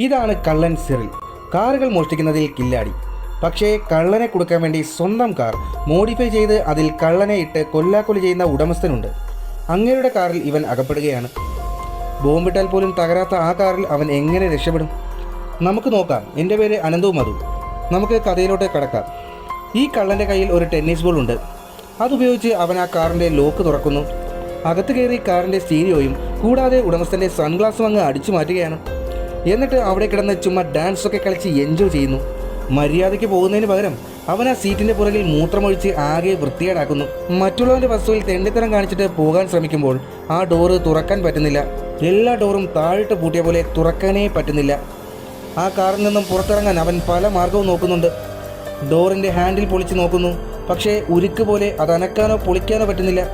ഇതാണ് കള്ളൻ സിറിൽ. കാറുകൾ മോഷ്ടിക്കുന്നതിൽ കില്ലാടി. പക്ഷേ കള്ളനെ കൊടുക്കാൻ വേണ്ടി സ്വന്തം കാർ മോഡിഫൈ ചെയ്ത് അതിൽ കള്ളനെ ഇട്ട് കൊല്ലാക്കൊലി ചെയ്യുന്ന ഉടമസ്ഥനുണ്ട്. അങ്ങേരുടെ കാറിൽ ഇവൻ അകപ്പെടുകയാണ്. ബോംബിട്ടാൽ പോലും തകരാത്ത ആ കാറിൽ അവൻ എങ്ങനെ രക്ഷപ്പെടും? നമുക്ക് നോക്കാം. എന്റെ പേര് അനന്തു മധു. നമുക്ക് കഥയിലോട്ട് കടക്കാം. ഈ കള്ളന്റെ കയ്യിൽ ഒരു ടെന്നീസ് ബോൾ ഉണ്ട്. അതുപയോഗിച്ച് അവൻ ആ കാറിന്റെ ലോക്ക് തുറക്കുന്നു. അകത്ത് കയറി കാറിന്റെ സ്റ്റീരിയോയും കൂടാതെ ഉടമസ്ഥന്റെ സൺഗ്ലാസും അങ്ങ് അടിച്ചു മാറ്റുകയാണ്. എന്നിട്ട് അവിടെ കിടന്ന് ചുമ്മാ ഡാൻസ് ഒക്കെ കളിച്ച് എൻജോയ് ചെയ്യുന്നു. മര്യാദയ്ക്ക് പോകുന്നതിന് പകരം അവൻ ആ സീറ്റിന്റെ പുറകിൽ മൂത്രമൊഴിച്ച് ആകെ വൃത്തികേടാക്കുന്നു. മറ്റുള്ളവന്റെ വസ്തുവിൽ തെണ്ടിത്തരം കാണിച്ചിട്ട് പോകാൻ ശ്രമിക്കുമ്പോൾ ആ ഡോറ് തുറക്കാൻ പറ്റുന്നില്ല. എല്ലാ ഡോറും താഴിട്ട് പൂട്ടിയ പോലെ തുറക്കാനേ പറ്റുന്നില്ല. ആ കാറിൽ നിന്നും പുറത്തിറങ്ങാൻ അവൻ പല മാർഗവും നോക്കുന്നുണ്ട്. ഡോറിന്റെ ഹാൻഡിൽ പൊളിച്ച് നോക്കുന്നു. പക്ഷേ ഉരുക്ക് പോലെ അത് അനക്കാനോ പൊളിക്കാനോ പറ്റുന്നില്ല.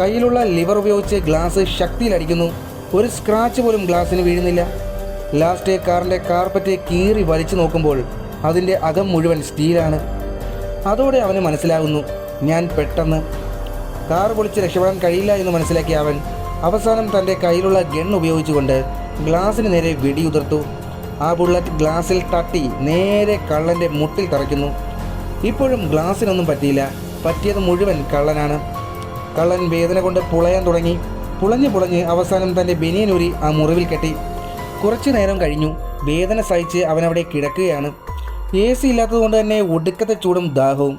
കയ്യിലുള്ള ലിവർ ഉപയോഗിച്ച് ഗ്ലാസ് ശക്തിയിലടിക്കുന്നു ഒരു സ്ക്രാച്ച് പോലും ഗ്ലാസ്സിന് വീഴുന്നില്ല. ലാസ്റ്റ് കാറിന്റെ കാർപ്പറ്റ് കീറി വലിച്ചു നോക്കുമ്പോൾ അതിന്റെ അകം മുഴുവൻ സ്റ്റീലാണ്. അതോടെ അവന് മനസ്സിലാകുന്നു ഞാൻ പെട്ടെന്ന്. കാർ പൊളിച്ച് രക്ഷപ്പെടാൻ കഴിയില്ല എന്ന് മനസ്സിലാക്കിയ അവൻ അവസാനം തന്റെ കയ്യിലുള്ള ഗൺ ഉപയോഗിച്ചുകൊണ്ട് ഗ്ലാസിന് നേരെ വെടിയുതിർത്തു. ആ ബുള്ളറ്റ് ഗ്ലാസിൽ തട്ടി നേരെ കള്ളന്റെ മുട്ടിൽ തറയ്ക്കുന്നു. ഇപ്പോഴും ഗ്ലാസിനൊന്നും പറ്റിയില്ല. പറ്റിയത് മുഴുവൻ കള്ളനാണ്. കള്ളൻ വേദന കൊണ്ട് പുളയാൻ തുടങ്ങി. പുളഞ്ഞ് പുളഞ്ഞ് അവസാനം തന്റെ ബനിയനൂരി ആ മുറിവിൽ കെട്ടി. കുറച്ചു നേരം കഴിഞ്ഞു. വേദന സഹിച്ച് അവനവിടെ കിടക്കുകയാണ്. എ സി ഇല്ലാത്തതുകൊണ്ട് തന്നെ ഒടുക്കത്തെ ചൂടും ദാഹവും.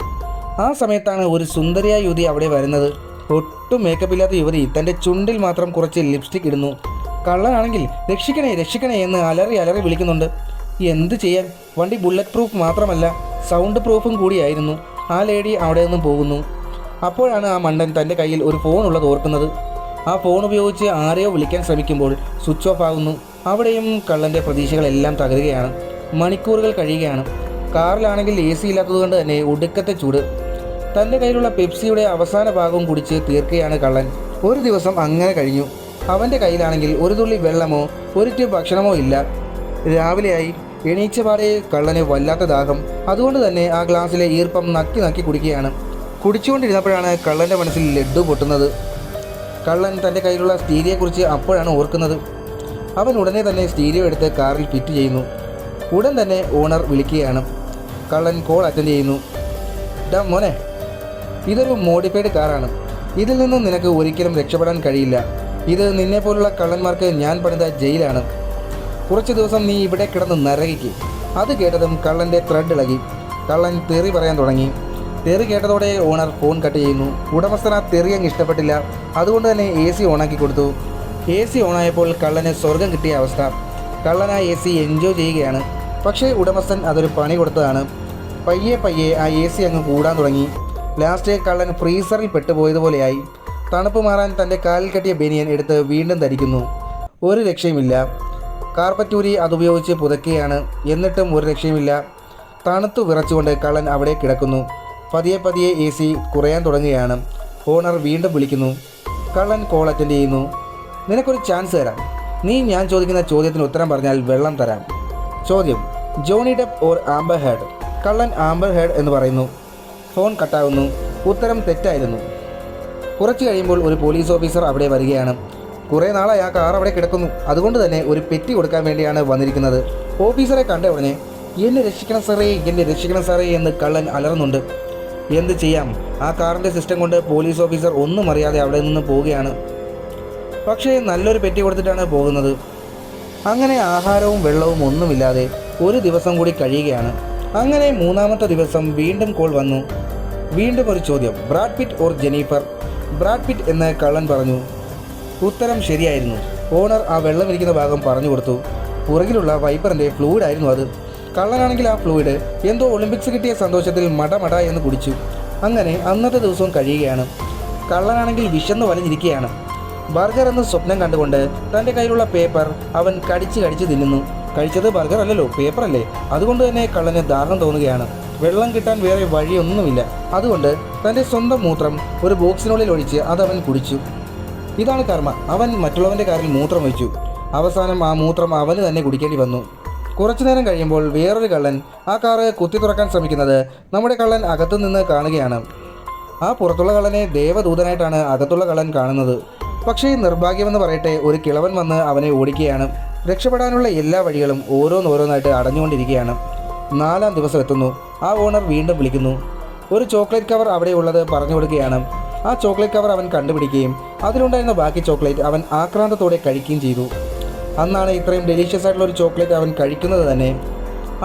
ആ സമയത്താണ് ഒരു സുന്ദരിയായ യുവതി അവിടെ വരുന്നത്. ഒട്ടും മേക്കപ്പ് ഇല്ലാത്ത യുവതി തന്റെ ചുണ്ടിൽ മാത്രം കുറച്ച് ലിപ്സ്റ്റിക് ഇടുന്നു. കള്ളനാണെങ്കിൽ രക്ഷിക്കണേ രക്ഷിക്കണേ എന്ന് അലറി അലറി വിളിക്കുന്നുണ്ട്. എന്ത് ചെയ്യാൻ? വണ്ടി ബുള്ളറ്റ് പ്രൂഫ് മാത്രമല്ല സൗണ്ട് പ്രൂഫും കൂടിയായിരുന്നു ആ ലേഡി അവിടെ നിന്നും പോകുന്നു. അപ്പോഴാണ് ആ മണ്ടൻ തന്റെ കയ്യിൽ ഒരു ഫോൺ ഉള്ളത് ഓർക്കുന്നത്. ആ ഫോൺ ഉപയോഗിച്ച് ആരെയോ വിളിക്കാൻ ശ്രമിക്കുമ്പോൾ സ്വിച്ച് ഓഫ് ആകുന്നു അവിടെയും കള്ളന്റെ പ്രതീക്ഷകളെല്ലാം തകരുകയാണ്. മണിക്കൂറുകൾ കഴിയുകയാണ്. കാറിലാണെങ്കിൽ എ സി ഇല്ലാത്തതുകൊണ്ട് തന്നെ ഒടുക്കത്തെ ചൂട്. തന്റെ കയ്യിലുള്ള പെപ്സിയുടെ അവസാന ഭാഗവും കുടിച്ച് തീർക്കുകയാണ് കള്ളൻ. ഒരു ദിവസം അങ്ങനെ കഴിഞ്ഞു. അവന്റെ കയ്യിലാണെങ്കിൽ ഒരു തുള്ളി വെള്ളമോ ഒരു ഭക്ഷണമോ ഇല്ല. രാവിലെയായി. എണീച്ച പാടെ കള്ളന് വല്ലാത്ത ദാഹം. അതുകൊണ്ട് തന്നെ ആ ഗ്ലാസ്സിലെ ഈർപ്പം നക്കി നക്കി കുടിക്കുകയാണ്. കുടിച്ചുകൊണ്ടിരുന്നപ്പോഴാണ് കള്ളന്റെ മനസ്സിൽ ലഡ്ഡു പൊട്ടുന്നത്. കള്ളൻ തന്റെ കയ്യിലുള്ള സ്റ്റീരിയെക്കുറിച്ച് അപ്പോഴാണ് ഓർക്കുന്നത്. അവൻ ഉടനെ തന്നെ സ്റ്റീരിയോ എടുത്ത് കാറിൽ ഫിറ്റ് ചെയ്യുന്നു. ഉടൻ തന്നെ ഓണർ വിളിക്കുകയാണ്. കള്ളൻ കോൾ അറ്റൻഡ് ചെയ്യുന്നു. ഡാ മോനെ ഇതൊരു മോഡിഫൈഡ് കാറാണ്. ഇതിൽ നിന്നും നിനക്ക് ഒരിക്കലും രക്ഷപ്പെടാൻ കഴിയില്ല. ഇത് നിന്നെപ്പോലുള്ള കള്ളന്മാർക്ക് ഞാൻ പണിത ജയിലാണ്. കുറച്ച് ദിവസം നീ ഇവിടെ കിടന്ന് നരകിക്ക്. അത് കേട്ടതും കള്ളന്റെ ത്രെഡ് ഇളകി. കള്ളൻ തെറി പറയാൻ തുടങ്ങി. തെറി കേട്ടതോടെ ഓണർ ഫോൺ കട്ട് ചെയ്യുന്നു. ഉടമസ്ഥന തെറി അങ്ങ് ഇഷ്ടപ്പെട്ടില്ല. അതുകൊണ്ട് തന്നെ എ സി ഓണാക്കി കൊടുത്തു. എ സി ഓണായപ്പോൾ കള്ളന് സ്വർഗം കിട്ടിയ അവസ്ഥ. കള്ളൻ ആ എ സി എൻജോയ് ചെയ്യുകയാണ്. പക്ഷേ ഉടമസ്ഥൻ അതൊരു പണി കൊടുത്തതാണ്. പയ്യെ പയ്യെ ആ എ സി അങ്ങ് കൂടാൻ തുടങ്ങി. ലാസ്റ്റ് കള്ളൻ ഫ്രീസറിൽ പെട്ടുപോയതുപോലെയായി. തണുപ്പ് മാറാൻ തന്റെ കാലിൽ കെട്ടിയ ബനിയൻ എടുത്ത് വീണ്ടും ധരിക്കുന്നു. ഒരു രക്ഷയുമില്ല. കാർപ്പറ്റൂരി അതുപയോഗിച്ച് പുതയ്ക്കുകയാണ് എന്നിട്ടും ഒരു രക്ഷയുമില്ല. തണുത്തു വിറച്ചുകൊണ്ട് കള്ളൻ അവിടെ കിടക്കുന്നു. പതിയെ പതിയെ എ സി കുറയാൻ തുടങ്ങുകയാണ്. ഓണർ വീണ്ടും വിളിക്കുന്നു. കള്ളൻ കോൾ അറ്റൻഡ് ചെയ്യുന്നു. നിനക്കൊരു ചാൻസ് തരാം. നീ ഞാൻ ചോദിക്കുന്ന ചോദ്യത്തിന് ഉത്തരം പറഞ്ഞാൽ വെള്ളം തരാം. ചോദ്യം Johnny Depp or Amber Heard? കള്ളൻ ആംബർ ഹെഡ് എന്ന് പറയുന്നു. ഫോൺ കട്ടാകുന്നു. ഉത്തരം തെറ്റായിരുന്നു. കുറച്ച് കഴിയുമ്പോൾ ഒരു പോലീസ് ഓഫീസർ അവിടെ വരികയാണ്. കുറേ നാളായി ആ കാർ അവിടെ കിടക്കുന്നു. അതുകൊണ്ട് തന്നെ ഒരു പെറ്റി കൊടുക്കാൻ വേണ്ടിയാണ് വന്നിരിക്കുന്നത്. ഓഫീസറെ കണ്ട ഉടനെ എന്നെ രക്ഷിക്കണം സാറേ എന്നെ രക്ഷിക്കണം സാറേ എന്ന് കള്ളൻ അലറുന്നുണ്ട്. എന്ത് ചെയ്യാം? ആ കാറിന്റെ സിസ്റ്റം കൊണ്ട് പോലീസ് ഓഫീസർ ഒന്നും അറിയാതെ അവിടെ നിന്ന് പോവുകയാണ്. പക്ഷേ നല്ലൊരു പെറ്റി കൊടുത്തിട്ടാണ് പോകുന്നത്. അങ്ങനെ ആഹാരവും വെള്ളവും ഒന്നുമില്ലാതെ ഒരു ദിവസം കൂടി കഴിയുകയാണ്. അങ്ങനെ മൂന്നാമത്തെ ദിവസം വീണ്ടും കോൾ വന്നു. വീണ്ടും ഒരു ചോദ്യം Brad Pitt or Jennifer? Brad Pitt എന്ന് കള്ളൻ പറഞ്ഞു. ഉത്തരം ശരിയായിരുന്നു. ഓണർ ആ വെള്ളം ഇരിക്കുന്ന ഭാഗം പറഞ്ഞു കൊടുത്തു. പുറകിലുള്ള വൈപ്പറിന്റെ ഫ്ലൂയിഡ് ആയിരുന്നു അത്. കള്ളനാണെങ്കിൽ ആ ഫ്ലൂയിഡ് എന്തോ ഒളിമ്പിക്സ് കിട്ടിയ സന്തോഷത്തിൽ മട മട എന്ന് കുടിച്ചു. അങ്ങനെ അന്നത്തെ ദിവസവും കഴിയുകയാണ്. കള്ളനാണെങ്കിൽ വിശന്ന് വലിഞ്ഞിരിക്കുകയാണ്. ബർഗർ എന്ന സ്വപ്നം കണ്ടുകൊണ്ട് തന്റെ കയ്യിലുള്ള പേപ്പർ അവൻ കടിച്ച് കടിച്ച് തിന്നുന്നു. കഴിച്ചത് ബർഗർ അല്ലല്ലോ പേപ്പർ അല്ലേ അതുകൊണ്ട് തന്നെ കള്ളന് ദാഹം തോന്നുകയാണ്. വെള്ളം കിട്ടാൻ വേറെ വഴിയൊന്നുമില്ല. അതുകൊണ്ട് തന്റെ സ്വന്തം മൂത്രം ഒരു ബോക്സിനുള്ളിൽ ഒഴിച്ച് അത് അവൻ കുടിച്ചു. ഇതാണ് കർമ്മ. അവൻ മറ്റുള്ളവന്റെ കാറിൽ മൂത്രം ഒഴിച്ചു അവസാനം ആ മൂത്രം അവന് തന്നെ കുടിക്കേണ്ടി വന്നു. കുറച്ചു നേരം കഴിയുമ്പോൾ വേറൊരു കള്ളൻ ആ കാറ് കുത്തി തുറക്കാൻ ശ്രമിക്കുന്നത് നമ്മുടെ കള്ളൻ അകത്തു നിന്ന് കാണുകയാണ്. ആ പുറത്തുള്ള കള്ളനെ ദേവദൂതനായിട്ടാണ് അകത്തുള്ള കള്ളൻ കാണുന്നത്. പക്ഷേ നിർഭാഗ്യമെന്ന് പറയട്ടെ ഒരു കിളവൻ വന്ന് അവനെ ഓടിക്കുകയാണ്. രക്ഷപ്പെടാനുള്ള എല്ലാ വഴികളും ഓരോന്നോരോന്നായിട്ട് അടഞ്ഞുകൊണ്ടിരിക്കുകയാണ്. നാലാം ദിവസം എത്തുന്നു. ആ ഓണർ വീണ്ടും വിളിക്കുന്നു. ഒരു ചോക്ലേറ്റ് കവർ അവിടെയുള്ളത് പറഞ്ഞു കൊടുക്കുകയാണ്. ആ ചോക്ലേറ്റ് കവർ അവൻ കണ്ടുപിടിക്കുകയും അതിലുണ്ടായിരുന്ന ബാക്കി ചോക്ലേറ്റ് അവൻ ആക്രാന്തത്തോടെ കഴിക്കുകയും ചെയ്തു. അന്നാണ് ഇത്രയും ഡെലീഷ്യസ് ആയിട്ടുള്ള ഒരു ചോക്ലേറ്റ് അവൻ കഴിക്കുന്നത് തന്നെ.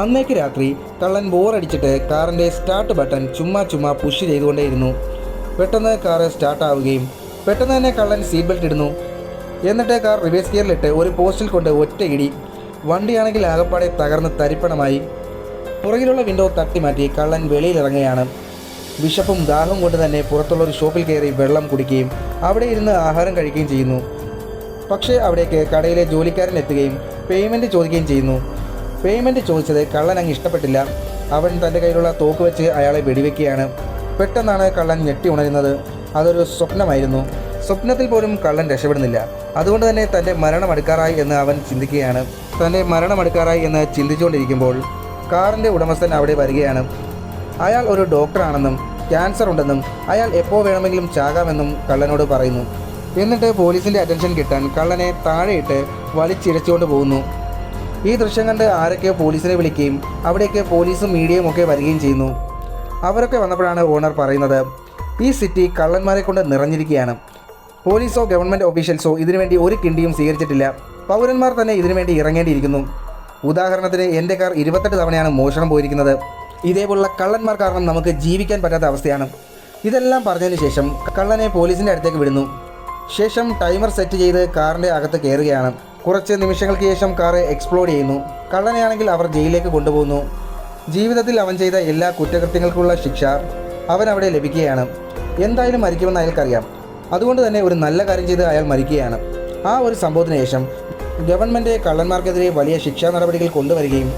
അന്നേക്ക് രാത്രി കള്ളൻ ബോറടിച്ചിട്ട് കാറിന്റെ സ്റ്റാർട്ട് ബട്ടൺ ചുമ്മാ ചുമ്മാ പുഷ് ചെയ്തുകൊണ്ടേയിരുന്നു. പെട്ടെന്ന് കാറ് സ്റ്റാർട്ടാവുകയും പെട്ടെന്ന് തന്നെ കള്ളൻ സീറ്റ് ബെൽറ്റ് ഇടുന്നു. എന്നിട്ട് കാർ റിവേഴ്സ് ഗിയറിലിട്ട് ഒരു പോസ്റ്റിൽ കൊണ്ട് ഒറ്റ ഇടി. വണ്ടിയാണെങ്കിൽ ആകപ്പാടെ തകർന്ന് തരിപ്പണമായി. പുറകിലുള്ള വിൻഡോ തട്ടി മാറ്റി കള്ളൻ വെളിയിലിറങ്ങുകയാണ്. വിശപ്പും ദാഹവും കൊണ്ട് തന്നെ പുറത്തുള്ള ഒരു ഷോപ്പിൽ കയറി വെള്ളം കുടിക്കുകയും അവിടെ ഇരുന്ന് ആഹാരം കഴിക്കുകയും ചെയ്യുന്നു. പക്ഷേ അവിടേക്ക് കടയിലെ ജോലിക്കാരൻ എത്തുകയും പേയ്മെന്റ് ചോദിക്കുകയും ചെയ്യുന്നു. പേയ്മെന്റ് ചോദിച്ചത് കള്ളൻ അങ്ങ് ഇഷ്ടപ്പെട്ടില്ല. അവൻ തന്റെ കയ്യിലുള്ള തോക്ക് വെച്ച് അയാളെ വെടിവെക്കുകയാണ്. പെട്ടെന്നാണ് കള്ളൻ ഞെട്ടി ഉണരുന്നത്. അതൊരു സ്വപ്നമായിരുന്നു. സ്വപ്നത്തിൽ പോലും കള്ളൻ രക്ഷപ്പെടുന്നില്ല. അതുകൊണ്ട് തന്നെ തന്റെ മരണം അടുക്കാറായി എന്ന് അവൻ ചിന്തിക്കുകയാണ്. തന്റെ മരണം അടുക്കാറായി എന്ന് ചിന്തിച്ചുകൊണ്ടിരിക്കുമ്പോൾ കാറിന്റെ ഉടമസ്ഥൻ അവിടെ വരികയാണ്. അയാൾ ഒരു ഡോക്ടറാണെന്നും ക്യാൻസർ ഉണ്ടെന്നും അയാൾ എപ്പോൾ വേണമെങ്കിലും ചാകാമെന്നും കള്ളനോട് പറയുന്നു. എന്നിട്ട് പോലീസിന്റെ അറ്റൻഷൻ കിട്ടാൻ കള്ളനെ താഴെയിട്ട് വലിച്ചിഴച്ചുകൊണ്ട് പോകുന്നു. ഈ ദൃശ്യം കണ്ട് ആരൊക്കെ പോലീസിനെ വിളിക്കുകയും അവിടെയൊക്കെ പോലീസും മീഡിയയും ഒക്കെ വരികയും ചെയ്യുന്നു. അവരൊക്കെ വന്നപ്പോഴാണ് ഓണർ പറയുന്നത് ഈ സിറ്റി കള്ളന്മാരെ കൊണ്ട് നിറഞ്ഞിരിക്കുകയാണ്. പോലീസോ ഗവൺമെന്റ് ഓഫീഷ്യൽസോ ഇതിനുവേണ്ടി ഒരു കിണ്ടിയും സ്വീകരിച്ചിട്ടില്ല. പൗരന്മാർ തന്നെ ഇതിനുവേണ്ടി ഇറങ്ങേണ്ടിയിരിക്കുന്നു. ഉദാഹരണത്തിന് എന്റെ കാർ ഇരുപത്തെട്ട് തവണയാണ് മോഷണം പോയിരിക്കുന്നത്. ഇതേപോലുള്ള കള്ളന്മാർ കാരണം നമുക്ക് ജീവിക്കാൻ പറ്റാത്ത അവസ്ഥയാണ്. ഇതെല്ലാം പറഞ്ഞതിന് ശേഷം കള്ളനെ പോലീസിന്റെ അടുത്തേക്ക് വിടുന്നു. ശേഷം ടൈമർ സെറ്റ് ചെയ്ത് കാറിന്റെ അകത്ത് കയറുകയാണ്. കുറച്ച് നിമിഷങ്ങൾക്ക് ശേഷം കാർ എക്സ്പ്ലോഡ് ചെയ്യുന്നു. കള്ളനെയാണെങ്കിൽ അവർ ജയിലിലേക്ക് കൊണ്ടുപോകുന്നു. ജീവിതത്തിൽ അവൻ ചെയ്ത എല്ലാ കുറ്റകൃത്യങ്ങൾക്കുള്ള ശിക്ഷ അവൻ അവിടെ ലഭിക്കുകയാണ്. എന്തായാലും മരിക്കുമെന്ന് അയാൾക്കറിയാം. അതുകൊണ്ട് തന്നെ ഒരു നല്ല കാര്യം ചെയ്ത് അയാൾ മരിക്കുകയാണ്. ആ ഒരു സംഭവത്തിന് ശേഷം ഗവൺമെന്റ് കള്ളന്മാർക്കെതിരെ വലിയ ശിക്ഷാ നടപടികൾ കൊണ്ടുവരികയും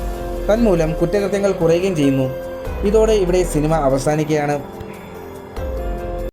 തന്മൂലം കുറ്റകൃത്യങ്ങൾ കുറയുകയും ചെയ്യുന്നു. ഇതോടെ ഇവിടെ സിനിമ അവസാനിക്കുകയാണ്.